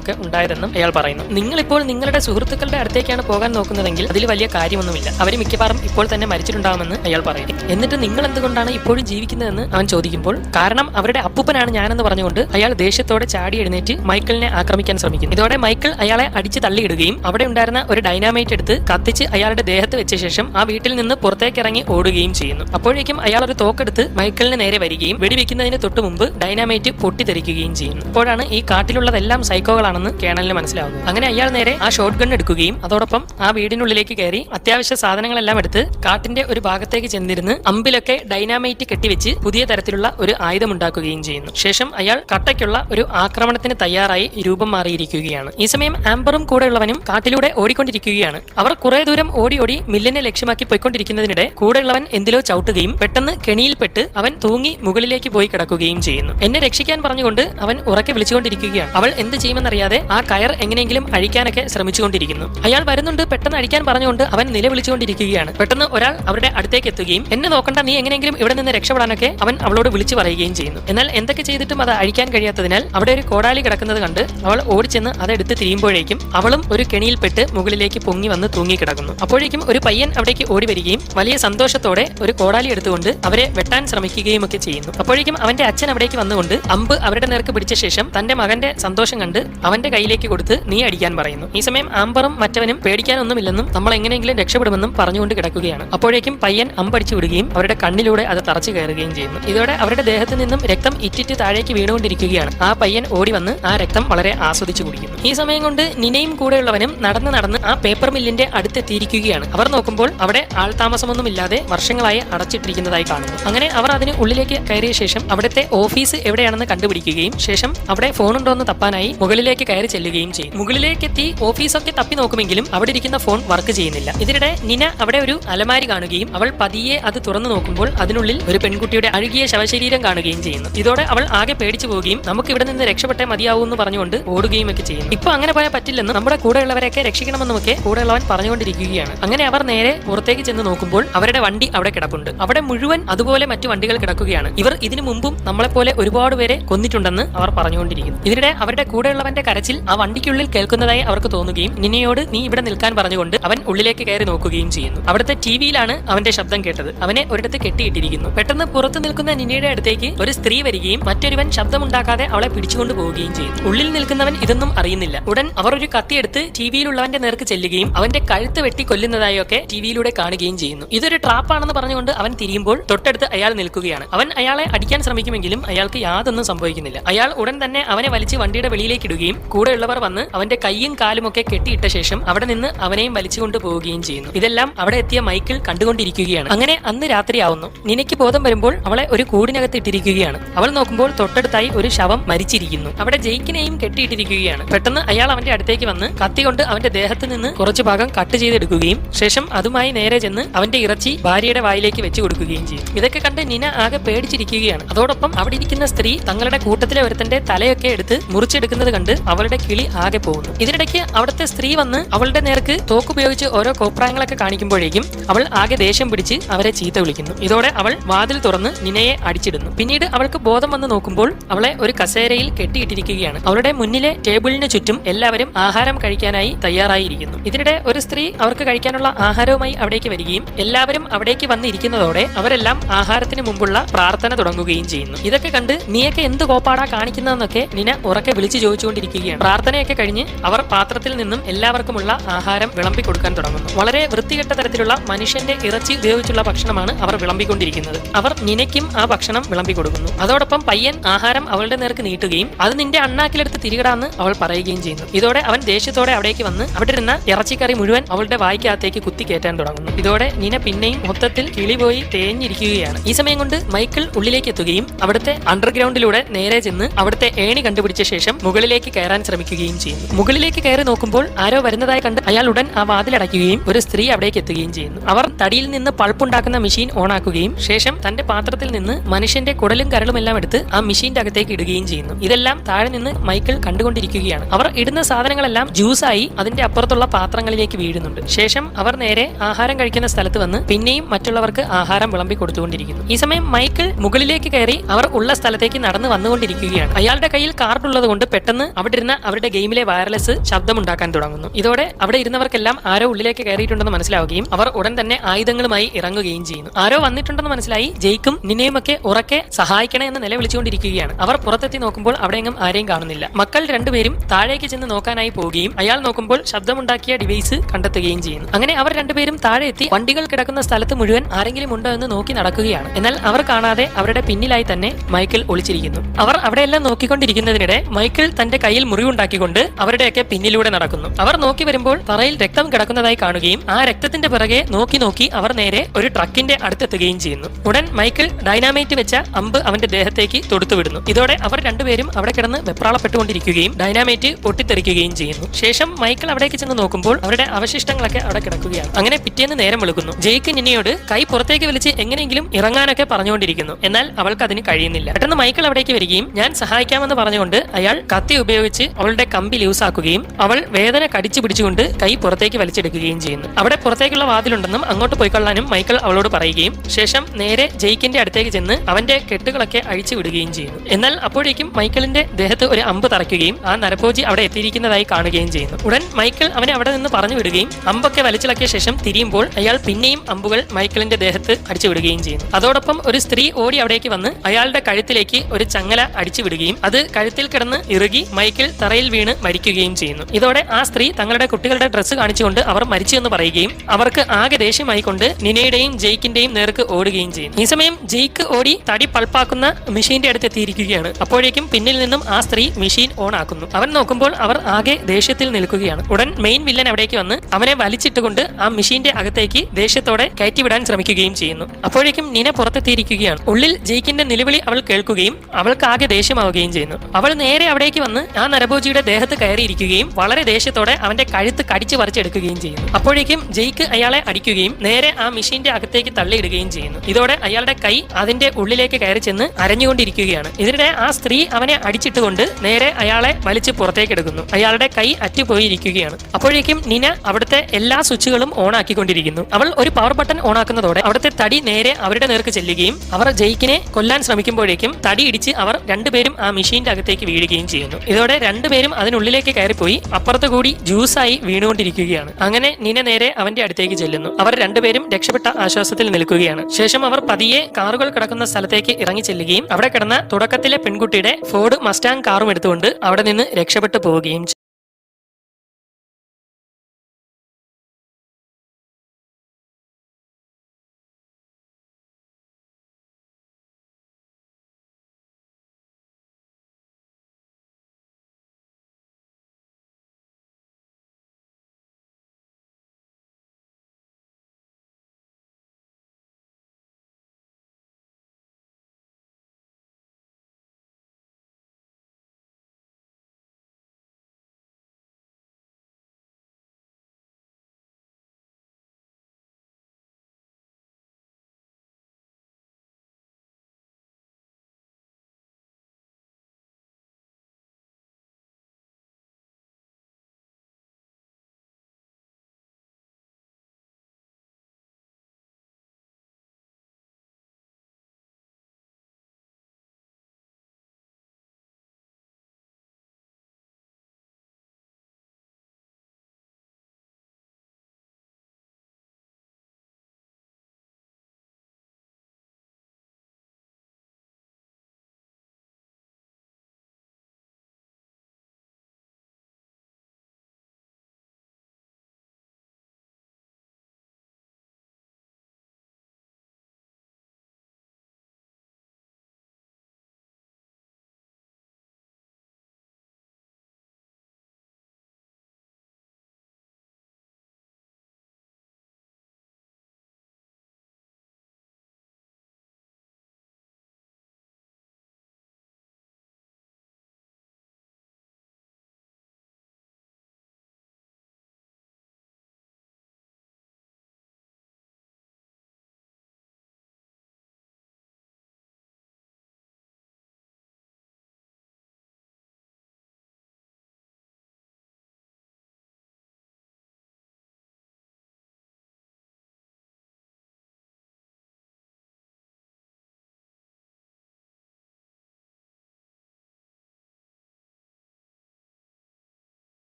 ഒക്കെ ഉണ്ടായതെന്നും അയാൾ പറയുന്നു. നിങ്ങളിപ്പോൾ നിങ്ങളുടെ സുഹൃത്തുക്കളുടെ അടുത്തേക്കാണ് പോകാൻ നോക്കുന്നതെങ്കിൽ അതിൽ വലിയ കാര്യമൊന്നുമില്ല. അവർ മിക്കവാറും ഇപ്പോൾ തന്നെ മരിച്ചിട്ടുണ്ടാകുമെന്ന് അയാൾ പറയും. എന്നിട്ട് നിങ്ങൾ എന്തുകൊണ്ടാണ് ഇപ്പോഴും ജീവിക്കുന്നതെന്ന് അവൻ ചോദിക്കുമ്പോൾ കാരണം അവരുടെ അപ്പൂപ്പനാണ് ഞാനെന്ന് പറഞ്ഞുകൊണ്ട് അയാൾ ദേഷ്യത്തോടെ ചാടി എഴുന്നേറ്റ് മൈക്കിളിനെ ആക്രമിക്കാൻ ശ്രമിക്കുന്നു. ഇതോടെ മൈക്കിൾ അയാളെ അടിച്ച് തള്ളിയിടുകയും അവിടെ ഉണ്ടായിരുന്ന ഒരു ഡൈനാമൈറ്റ് എടുത്ത് കത്തിച്ച് അയാളുടെ ദേഹത്ത് വെച്ച ശേഷം ആ വീട്ടിൽ നിന്ന് പുറത്തേക്ക് ഇറങ്ങി ഓടുകയും ചെയ്യുന്നു. അപ്പോഴേക്കും അയാൾ ഒരു തോക്കെടുത്ത് മൈക്കിളിന് നേരെ വരികയും വെടിവെക്കുന്നതിന് തൊട്ട് മുമ്പ് ഡൈനാമൈറ്റ് പൊട്ടിത്തെറിക്കുകയും ചെയ്യുന്നു. അപ്പോഴാണ് ഈ കാട്ടിലുള്ളതെല്ലാം സൈക്കോകളാണെന്ന് കേണലിന് മനസ്സിലാവുന്നു. അങ്ങനെ അയാൾ നേരെ ആ ഷോട്ട് ഗൺ എടുക്കുകയും അതോടൊപ്പം ആ വീടിനുള്ളിലേക്ക് കയറി അത്യാവശ്യ സാധനങ്ങളെല്ലാം എടുത്ത് കാട്ടിന്റെ ഒരു ഭാഗത്തേക്ക് ചെന്നിരുന്ന് അമ്പിലൊക്കെ ഡൈനാമൈറ്റ് കെട്ടിവെച്ച് പുതിയ തരത്തിലുള്ള ഒരു ആയുധം ഉണ്ടാക്കുകയും ചെയ്യുന്നു. ശേഷം അയാൾ കട്ടയ്ക്കുള്ള ഒരു ആക്രമണത്തിന് തയ്യാറായി രൂപം മാറിയിരിക്കുകയാണ്. ഈ സമയം ആംബറും കൂടെയുള്ളവനും കാട്ടിലൂടെ ഓടിക്കൊണ്ടിരിക്കുകയാണ്. അവർ കുറെ ദൂരം ഓടി ഓടി മില്ലിനെ ലക്ഷ്യമാക്കി പോയിക്കൊണ്ടിരിക്കുന്നതിനിടെ കൂടെയുള്ളവൻ എന്തിലോ ചവിട്ടുകയും പെട്ടെന്ന് കെണിയിൽപ്പെട്ട് അവൻ തൂങ്ങി മുകളിലേക്ക് പോയി കിടക്കുകയും ചെയ്യുന്നു. എന്നെ രക്ഷിക്കാൻ പറഞ്ഞുകൊണ്ട് അവൻ ഉറക്കെ വിളിച്ചുകൊണ്ടിരിക്കുകയാണ്. അവൾ എന്ത് ചെയ്യുമെന്നറിയാതെ ആ കയർ എങ്ങനെയെങ്കിലും അഴിക്കാനൊക്കെ ശ്രമിച്ചുകൊണ്ടിരിക്കുന്നു. അയാൾ വരുന്നുണ്ട് പെട്ടെന്ന് അഴിക്കാൻ പറഞ്ഞുകൊണ്ട് അവൻ നിലവിളിച്ചുകൊണ്ടിരിക്കുകയാണ്. പെട്ടെന്ന് ഒരാൾ അവരുടെ അടുത്തേക്ക് എത്തുകയും എന്നെ നോക്കണ്ട നീ എങ്ങനെയെങ്കിലും ഇവിടെ നിന്ന് രക്ഷപ്പെടാനൊക്കെ അവൻ അവളോട് വിളിച്ചു പറയുകയും ചെയ്യുന്നു. എന്നാൽ എന്തൊക്കെ ചെയ്തിട്ടും അത് അഴിക്കാൻ കഴിയാത്തതിനാൽ അവിടെ ഒരു കോടാലി കിടക്കുന്നത് കണ്ട് അവൾ ഓടിച്ചെന്ന് അതെടുത്ത് തിരിയുമ്പോഴേക്കും അവളും ഒരു കെണിയിൽപ്പെട്ട് മുകളിലേക്ക് പൊങ്ങി വന്ന് തൂങ്ങിക്കിടക്കുന്നു. അപ്പോഴേക്കും ഒരു പയ്യൻ അവിടേക്ക് ഓടി വരികയും വലിയ സന്തോഷത്തോടെ ഒരു കോടാലി എടുത്തുകൊണ്ട് അവരെ വെട്ടാൻ ശ്രമിക്കുകയും ഒക്കെ ചെയ്യുന്നു. അപ്പോഴേക്കും അവന്റെ അച്ഛൻ അവിടേക്ക് വന്നുകൊണ്ട് അമ്പ് അവരുടെ നേർക്ക് പിടിച്ച ശേഷം തന്റെ മകന്റെ സന്തോഷം കണ്ട് അവന്റെ കയ്യിലേക്ക് കൊടുത്ത് നീ അടിക്കാൻ പറയുന്നു. ഈ സമയം ആംബറും മറ്റവനും പേടിക്കാനൊന്നുമില്ലെന്നും നമ്മൾ എങ്ങനെയെങ്കിലും രക്ഷപ്പെടുമെന്നും പറഞ്ഞുകൊണ്ട് കിടക്കുകയാണ്. അപ്പോഴേക്കും പയ്യൻ അമ്പടിച്ചു വിടുകയും അവരുടെ കണ്ണിലൂടെ അത് തറച്ചു കയറുകയും ചെയ്യുന്നു. ഇതോടെ അവരുടെ ദേഹത്തു നിന്നും രക്തം ഇറ്റിറ്റ് താഴേക്ക് വീണുകൊണ്ടിരിക്കുകയാണ്. ആ പയ്യൻ ഓടി വന്ന് ആ രക്തം വളരെ ആസ്വദിച്ചു കുടിക്കുന്നു. ഈ സമയം കൊണ്ട് നിനയും കൂടെയുള്ളവനും നടന്ന് നടന്ന് ആ പേപ്പർ മില്ലിന്റെ അടുത്തെത്തിയിരിക്കുകയാണ്. അവർ നോക്കുമ്പോൾ അവിടെ ആൾതാമസമൊന്നുമില്ലാതെ വർഷങ്ങളായി അടച്ചിട്ടിരിക്കുന്നതായി കാണുന്നു. അങ്ങനെ അവർ അതിന് ഉള്ളിലേക്ക് കയറിയ ശേഷം അവിടുത്തെ ഓഫീസ് എവിടെയാണെന്ന് കണ്ടുപിടിക്കുകയും ശേഷം അവിടെ ഫോണുണ്ടോ എന്ന് തപ്പാനായി മുകളിലേക്ക് കയറി ചെല്ലുകയും ചെയ്യും മുകളിലേക്ക് എത്തി ഓഫീസൊക്കെ തപ്പി നോക്കുമെങ്കിലും അവിടെ ഇരിക്കുന്ന ഫോൺ വർക്ക് ചെയ്യുന്നില്ല. ഇതിനിടെ നിന അവിടെ ഒരു അലമാരി കാണുകയും അവൾ പതിയെ അത് തുറന്നു നോക്കുമ്പോൾ അതിനുള്ളിൽ ഒരു പെൺകുട്ടിയുടെ അഴുകിയ ശവശരീരം കാണുകയും ചെയ്യുന്നു. ഇതോടെ അവൾ ആകെ പേടിച്ചു പോവുകയും നമുക്ക് ഇവിടെ നിന്ന് രക്ഷപ്പെട്ടേ മതിയാവൂ എന്ന് പറഞ്ഞുകൊണ്ട് ഓടുകയും ഒക്കെ ചെയ്യുന്നു. ഇപ്പൊ അങ്ങനെ പോയാൽ പറ്റില്ലെന്ന് നമ്മുടെ കൂടെയുള്ളവരെയൊക്കെ രക്ഷിക്കണമെന്നുമൊക്കെ കൂടെയുള്ളവൻ പറഞ്ഞുകൊണ്ടിരിക്കുകയാണ്. അങ്ങനെ അവർ നേരെ പുറത്തേക്ക് ചെന്ന് നോക്കുമ്പോൾ അവരുടെ വണ്ടി അവിടെ കിടപ്പുണ്ട്. അവിടെ മുഴുവൻ അതുപോലെ മറ്റു വണ്ടികൾ കിടക്കുകയാണ്. ഇവർ ഇതിനു മുമ്പും നമ്മളെപ്പോലെ ഒരുപാട് പേരെ കൊന്നിട്ടുണ്ടെന്ന് അവർ പറഞ്ഞുകൊണ്ടിരിക്കുന്നു. ഇതിനിടെ അവരുടെ കൂടെയുള്ളവന്റെ കരച്ചിൽ ആ വണ്ടിക്കുള്ളിൽ കേൾക്കുന്നതായി അവർക്ക് തോന്നുകയും നിനയോട് നീ ഇവിടെ നിൽക്കാൻ പറഞ്ഞുകൊണ്ട് അവൻ ഉള്ളിലേക്ക് കയറി നോക്കുകയും ചെയ്യുന്നു. അവിടുത്തെ ടി വിയിലാണ് അവന്റെ ശബ്ദം കേട്ടത്. അവനെ ഒരിടത്ത് കെട്ടിയിട്ടിരിക്കുന്നു. പെട്ടെന്ന് പുറത്തു നിൽക്കുന്ന നിനയുടെ അടുത്തേക്ക് ഒരു സ്ത്രീ വരികയും മറ്റൊരുവൻ ശബ്ദമുണ്ടാക്കാതെ അവളെ പിടിച്ചുകൊണ്ട് പോവുകയും ചെയ്യുന്നു. ഉള്ളിൽ നിൽക്കുന്നവൻ ഇതൊന്നും അറിയുന്നില്ല. ഉടൻ അവർ ഒരു കത്തിയെടുത്ത് ടി വിയിലുള്ളവന്റെ നേർക്ക് ചെല്ലുകയും അവന്റെ കഴുത്ത് വെട്ടി കൊല്ലുന്നതായൊക്കെ ടി വിയിലൂടെ കാണുകയും ചെയ്യുന്നു. ഇതൊരു ട്രാപ്പാണെന്ന് പറഞ്ഞുകൊണ്ട് അവൻ തിരിയുമ്പോൾ തൊട്ടടുത്ത് അയാൾ നിൽക്കുകയാണ്. അവൻ അയാളെ അടിക്കാൻ ശ്രമിക്കുമെങ്കിലും അയാൾക്ക് യാതൊന്നും സംഭവിക്കുന്നില്ല. അയാൾ ഉടൻ തന്നെ അവനെ വലിച്ച് വണ്ടിയുടെ വെളിയിലേക്ക് ഇടുകയും കൂടെയുള്ളവർ വന്ന് അവന്റെ കൈയും കാലും ഒക്കെ കെട്ടിയിട്ട ശേഷം അവിടെ നിന്ന് അവനെയും വലിച്ചുകൊണ്ട് പോവുകയും ചെയ്യുന്നു. ഇതെല്ലാം അവിടെ എത്തിയ മൈക്കിൾ കണ്ടുകൊണ്ടിരിക്കുകയാണ്. അങ്ങനെ അന്ന് രാത്രിയാവുന്നു നിനയ്ക്ക് ബോധം വരുമ്പോൾ അവളെ ഒരു കൂടിനകത്ത് ഇട്ടിരിക്കുകയാണ്. അവൾ നോക്കുമ്പോൾ തൊട്ടടുത്തായി ഒരു ശവം മരിച്ചിരിക്കുന്നു. അവിടെ ജയിക്കിനെയും കെട്ടിയിട്ടിരിക്കുകയാണ്. പെട്ടെന്ന് അയാൾ അവന്റെ അടുത്തേക്ക് വന്ന് കത്തി കൊണ്ട് അവന്റെ ദേഹത്ത് നിന്ന് കുറച്ചു ഭാഗം കട്ട് ചെയ്തെടുക്കുകയും ശേഷം അതുമായി നേരെ ചെന്ന് അവന്റെ ഇറച്ചി ഭാര്യയുടെ വായിലേക്ക് വെച്ചു കൊടുക്കുകയും ചെയ്യും ഇതൊക്കെ കണ്ട് നിന ആകെ പേടിച്ചിരിക്കുകയാണ്. അതോടൊപ്പം അവിടെ ഇരിക്കുന്ന സ്ത്രീ തങ്ങളുടെ കൂട്ടത്തിലെ ഒരുത്തന്റെ തലയൊക്കെ എടുത്ത് എടുത്ത് മുറിച്ചെടുക്കുന്നത് കണ്ട് അവളുടെ കിളി ആകെ പോകുന്നു. ഇതിനിടയ്ക്ക് അവിടുത്തെ സ്ത്രീ വന്ന് അവളുടെ നേർക്ക് തോക്കുപയോഗിച്ച് ഓരോ കോപ്രായങ്ങളൊക്കെ കാണിക്കുമ്പോഴേക്കും അവൾ ആകെ ദേഷ്യം പിടിച്ച് അവരെ ചീത്ത വിളിക്കുന്നു. ഇതോടെ അവൾ വാതിൽ തുറന്ന് നിനയെ അടിച്ചിടുന്നു. പിന്നീട് അവൾക്ക് ബോധം വന്ന് നോക്കുമ്പോൾ അവളെ ഒരു കസേരയിൽ കെട്ടിയിട്ടിരിക്കുകയാണ്. അവളുടെ മുന്നിലെ ടേബിളിന് ചുറ്റും എല്ലാവരും ആഹാരം കഴിക്കാനായി തയ്യാറായിരിക്കുന്നു. ഇതിനിടെ ഒരു സ്ത്രീ അവർക്ക് കഴിക്കാനുള്ള ആഹാരവുമായി അവിടേക്ക് വരികയും എല്ലാവരും അവിടേക്ക് വന്നിരിക്കുന്നതോടെ അവരെല്ലാം ആഹാരത്തിന് മുമ്പുള്ള പ്രാർത്ഥന തുടങ്ങുകയും ചെയ്യുന്നു. ഇതൊക്കെ കണ്ട് നീയൊക്കെ എന്ത് കോപ്പാടാ കാണിക്കുന്നതെന്നൊക്കെ നിന ഉറക്കെ വിളിച്ചു ചോദിച്ചുകൊണ്ടിരിക്കുകയാണ്. പ്രാർത്ഥനയൊക്കെ കഴിഞ്ഞ് അവർ പാത്രത്തിൽ നിന്നും എല്ലാവർക്കുമുള്ള ആഹാരം വിളമ്പി കൊടുക്കാൻ തുടങ്ങുന്നു. വളരെ വൃത്തികെട്ട തരത്തിലുള്ള മനുഷ്യന്റെ ഇറച്ചി ഉപയോഗിച്ചുള്ള ഭക്ഷണമാണ് അവർ വിളമ്പിക്കൊണ്ടിരിക്കുന്നത്. അവർ നിനയ്ക്കും ആ ഭക്ഷണം വിളമ്പി കൊടുക്കുന്നു അതോടൊപ്പം പയ്യൻ ആഹാരം അവളുടെ നേർക്ക് നീട്ടുകയും അത് നിന്റെ അണ്ണാക്കിലെടുത്ത് തിരികടാന്ന് അവൾ പറയുകയും ചെയ്യുന്നു. ഇതോടെ അവൻ ദേഷ്യത്തോടെ അവിടേക്ക് വന്ന് അവിടെ ഇരുന്ന ഇറച്ചിക്കറി മുഴുവൻ അവളുടെ വായിക്കകത്തേക്ക് കുത്തി കയറ്റാൻ തുടങ്ങുന്നു. ഇതോടെ നിന പിന്നെയും മൊത്തത്തിൽ കിളിപോയി തേഞ്ഞിരിക്കുകയാണ്. ഈ സമയം കൊണ്ട് മൈക്കിൾ ഉള്ളിലേക്ക് എത്തുകയും അവിടുത്തെ അണ്ടർഗ്രൗണ്ടിലൂടെ നേരെ ചെന്ന് അവിടുത്തെ ഏണി കണ്ടുപിടിച്ച ശേഷം മുകളിലേക്ക് കയറാൻ ശ്രമിക്കുകയും ചെയ്യുന്നു. മുകളിലേക്ക് കയറി നോക്കുമ്പോൾ ആരോ വരുന്നതായി കണ്ട് അയാൾ ഉടൻ ആ വാതിലടയ്ക്കുകയും ഒരു സ്ത്രീ അവിടേക്ക് എത്തുകയും ചെയ്യുന്നു. അവർ തടിയിൽ നിന്ന് പൾപ്പുണ്ടാക്കുന്ന മെഷീൻ ഓണാക്കുകയും ശേഷം തന്റെ പാത്രത്തിൽ നിന്ന് മനുഷ്യന്റെ കുടലും കരളും എല്ലാം എടുത്ത് ആ മെഷീന്റെ അകത്തേക്ക് ഇടുകയും ചെയ്യുന്നു. ഇതെല്ലാം താഴെ നിന്ന് മൈക്കിൾ കണ്ടുകൊണ്ടിരിക്കുകയാണ്. അവർ ഇടുന്ന സാധനങ്ങളെല്ലാം ജ്യൂസായി അതിന്റെ അപ്പുറത്തുള്ള പാത്രങ്ങളിലേക്ക് വീഴുന്നുണ്ട്. ശേഷം അവർ നേരെ ആഹാരം കഴിക്കുന്ന സ്ഥലത്ത് വന്ന് പിന്നെയും മറ്റുള്ളവർക്ക് ആഹാരം വിളമ്പി കൊടുത്തുകൊണ്ടിരിക്കുന്നു. ഈ സമയം മൈക്കിൾ മുകളിലേക്ക് കയറി അവർ ഉള്ള സ്ഥലത്തേക്ക് നടന്നു വന്നുകൊണ്ടിരിക്കുകയാണ്. അയാളുടെ കയ്യിൽ കാർഡ് ഉള്ളത് കൊണ്ട് പെട്ടെന്ന് അവിടെ ഇരുന്ന അവരുടെ ഗെയിമിലെ വയർലെസ് ശബ്ദമുണ്ടാക്കാൻ തുടങ്ങുന്നു. ഇതോടെ അവിടെ ഇരുന്നവർക്കെല്ലാം ആരോ ഉള്ളിലേക്ക് കയറിയിട്ടുണ്ടെന്ന് മനസ്സിലാവുകയും അവർ ഉടൻ തന്നെ ആയുധങ്ങളുമായി ഇറങ്ങുകയും ചെയ്യുന്നു. ആരോ വന്നിട്ടുണ്ടെന്ന് മനസ്സിലായി. ജയിക്കും ഒക്കെ ഉറക്കെ സഹായിക്കണേ എന്ന് നിലവിളിച്ചുകൊണ്ടിരിക്കുകയാണ് അവർ പുറത്തെത്തി നോക്കുമ്പോൾ അവിടെയെങ്ങും ആരെയും കാണുന്നില്ല. മക്കൾ രണ്ടുപേരും താഴേക്ക് ചെന്ന് നോക്കാനായി പോവുകയും അയാൾ നോക്കുമ്പോൾ ശബ്ദമുണ്ടാക്കിയ ഡിവൈസ് കണ്ടെത്തുകയും ചെയ്യുന്നു. അങ്ങനെ അവർ രണ്ടുപേരും താഴെ എത്തി വണ്ടികൾ കിടക്കുന്ന സ്ഥലത്ത് മുഴുവൻ ആരെങ്കിലും ഉണ്ടോ എന്ന് നോക്കി നടക്കുകയാണ്. എന്നാൽ അവർ കാണാതെ അവരുടെ പിന്നിലായി തന്നെ മൈക്കിൾ ഒളിച്ചിരിക്കുന്നു. അവർ അവിടെയെല്ലാം നോക്കിക്കൊണ്ടിരിക്കുന്നതിനിടെ മൈക്കിൾ തന്റെ കയ്യിൽ മുറിവുണ്ടാക്കിക്കൊണ്ട് അവരുടെയൊക്കെ പിന്നിലൂടെ നടക്കുന്നു. അവർ നോക്കി വരുമ്പോൾ തറയിൽ രക്തം കിടക്കുന്നതായി കാണുകയും ആ രക്തത്തിന്റെ പിറകെ നോക്കി നോക്കി അവർ നേരെ ഒരു ട്രക്കിന്റെ അടുത്തെത്തുകയും ചെയ്യുന്നു. ഉടൻ മൈക്കിൾ ഡൈനാമൈറ്റ് വെച്ച അമ്പ് അവന്റെ ദേഹത്തേക്ക് തൊടുത്തുവിടുന്നു. ഇതോടെ അവർ രണ്ടുപേരും അവിടെ കിടന്ന് വെപ്രാളപ്പെട്ടുകൊണ്ടിരിക്കുകയും ഡൈനാമൈറ്റ് പൊട്ടിത്തെറിക്കുകയും ചെയ്യുന്നു. ശേഷം മൈക്കിൾ അവിടേക്ക് ചെന്ന് നോക്കുമ്പോൾ അവരുടെ അവശിഷ്ടങ്ങളൊക്കെ അവിടെ കിടക്കുകയാണ്. അങ്ങനെ പിറ്റേന്ന് നേരം വിളിക്കുന്നു. ജയ്ക്ക് നിന്നയോട് കൈ പുറത്തേക്ക് വലിച്ച് എങ്ങനെയെങ്കിലും ഇറങ്ങാനൊക്കെ പറഞ്ഞുകൊണ്ടിരിക്കുന്നു. എന്നാൽ അവൾക്ക് അതിന് കഴിയുന്നില്ല. പെട്ടെന്ന് മൈക്കിൾ അവിടേക്ക് വരികയും ഞാൻ സഹായിക്കാമെന്ന് പറഞ്ഞുകൊണ്ട് അയാൾ കത്തി ഉപയോഗിച്ച് അവളുടെ കമ്പി ലൂസാക്കുകയും അവൾ വേദന കടിച്ചു പിടിച്ചുകൊണ്ട് കൈ പുറത്തേക്ക് വലിച്ചെടുക്കുകയും ചെയ്യുന്നു. അവിടെ പുറത്തേക്കുള്ള വാതിലുണ്ടെന്നും അങ്ങോട്ട് പോയിക്കൊള്ളാനും മൈക്കിൾ അവളോട് പറയുകയും ശേഷം നേരെ ജെയ്ക്കിന്റെ അടുത്തേക്ക് ചെന്ന് അവന്റെ കെട്ടുകളൊക്കെ അഴിച്ചു വിടുകയും ചെയ്യുന്നു. എന്നാൽ അപ്പോഴേക്കും മൈക്കിളിന്റെ ദേഹത്ത് ഒരു അമ്പ് തറയ്ക്കുകയും ആ നരഭോജി അവിടെ എത്തിയിരിക്കുന്നതായി കാണുകയും ചെയ്യുന്നു. ഉടൻ മൈക്കിൾ അവനെ അവിടെ നിന്ന് പറഞ്ഞു വിടുകയും അമ്പൊക്കെ വലിച്ചിളക്കിയ ശേഷം തിരിയുമ്പോൾ അയാൾ പിന്നെയും അമ്പുകൾ മൈക്കിളിന്റെ ദേഹത്ത് അടിച്ചു വിടുകയും ചെയ്യുന്നു. അതോടൊപ്പം ഒരു സ്ത്രീ ഓടി അവിടേക്ക് വന്ന് അയാളുടെ കഴുത്തിലേക്ക് ഒരു ചങ്ങല അടിച്ചു വിടുകയും അത് കഴുത്തിൽ കിടന്ന് ഇറുകി മൈക്കിൾ തറയിൽ വീണ് മരിക്കുകയും ചെയ്യുന്നു. ഇതോടെ ആ സ്ത്രീ തങ്ങളുടെ കുട്ടികളുടെ ഡ്രസ്സ് കാണിച്ചുകൊണ്ട് അവർ മരിച്ചു എന്ന് പറയുകയും അവർക്ക് ആകെ ദേഷ്യമായിക്കൊണ്ട് നിനയുടെയും ജയിക്കിന്റെയും നേർക്ക് ഓടുകയും ചെയ്യുന്നു. ഈ സമയം ജയിക്ക് ഓടി തടി പൾപ്പാക്കുന്ന മെഷീന്റെ അടുത്ത് എത്തിയിരിക്കുകയാണ്. അപ്പോഴേക്കും പിന്നിൽ നിന്നും ആ സ്ത്രീ മെഷീൻ ഓൺ ആക്കുന്നു. അവൻ നോക്കുമ്പോൾ അവർ ആകെ ദേഷ്യത്തിൽ നിൽക്കുകയാണ്. ഉടൻ മെയിൻ വില്ലൻ അവിടേക്ക് വന്ന് അവനെ വലിച്ചിട്ടുകൊണ്ട് ആ മെഷീന്റെ അകത്തേക്ക് ദേഷ്യത്തോടെ കയറ്റിവിടാൻ ശ്രമിക്കുകയും ചെയ്യുന്നു. അപ്പോഴേക്കും നിന പുറത്തെത്തിയിരിക്കുകയാണ്. ഉള്ളിൽ ജയിക്കിന്റെ നിലവിളി അവൾ കേൾക്കുകയും അവൾക്ക് ആകെ ദേഷ്യമാവുകയും ചെയ്യുന്നു. അവൾ നേരെ അവിടേക്ക് വന്ന് ആ നരഭോജിയുടെ ദേഹത്ത് കയറിയിരിക്കുകയും വളരെ ദേഷ്യത്തോടെ അവന്റെ കഴുത്ത് കടിച്ചു പറിച്ചെടുക്കുകയും ചെയ്യുന്നു. അപ്പോഴേക്കും ജയ്ക്ക് അയാളെ അടിക്കുകയും നേരെ ആ മെഷീന്റെ അകത്തേക്ക് തള്ളിയിടുകയും ചെയ്യുന്നു. ഇതോടെ അയാളുടെ കൈ അതിന്റെ ഉള്ളിലേക്ക് കയറി ചെന്ന് അരഞ്ഞുകൊണ്ടിരിക്കുകയാണ്. ഇതിനിടെ ആ സ്ത്രീ അവനെ അടിച്ചിട്ടുകൊണ്ട് നേരെ അയാളെ വലിച്ചു പുറത്തേക്ക് എടുക്കുന്നു. അയാളുടെ കൈ അറ്റുപോയിരിക്കുകയാണ് അപ്പോഴേക്കും നിന അവിടുത്തെ എല്ലാ സ്വിച്ചുകളും ഓൺ ആക്കിക്കൊണ്ടിരിക്കുന്നു അവൾ ഒരു പവർ ബട്ടൺ ഓൺ ആക്കുന്നതോടെ അവിടുത്തെ തടി നേരെ അവരുടെ നേർക്ക് ചെല്ലുകയും അവർ ജയ്ക്കിനെ കൊല്ലാൻ ശ്രമിക്കുമ്പോഴേക്കും തടി ഇടിച്ച് അവർ രണ്ടുപേരും ആ മെഷീന്റെ അകത്തേക്ക് വീഴുകയും ചെയ്യുന്നു. ഇതോടെ രണ്ടുപേരും അതിനുള്ളിലേക്ക് കയറിപ്പോയി. അപ്പുറത്ത് കൂടി ജ്യൂസായി വീണുകൊണ്ടിരിക്കുകയാണ്. അങ്ങനെ നിന നേരെ അവന്റെ അടുത്തേക്ക് ചെല്ലുന്നു. അവർ രണ്ടുപേരും രക്ഷപ്പെട്ട ആശ്വാസത്തിൽ നിൽക്കുകയാണ്. ശേഷം അവർ പതിയെ കാറുകൾ കിടക്കുന്ന സ്ഥലത്തേക്ക് ഇറങ്ങി ചെല്ലുകയും അവിടെ കിടന്ന തുടക്കത്തിലെ പെൺകുട്ടിയുടെ ഫോർഡ് മസ്റ്റാങ് കാറും എടുത്തുകൊണ്ട് അവിടെ നിന്ന് രക്ഷപ്പെട്ടു പോവുകയും.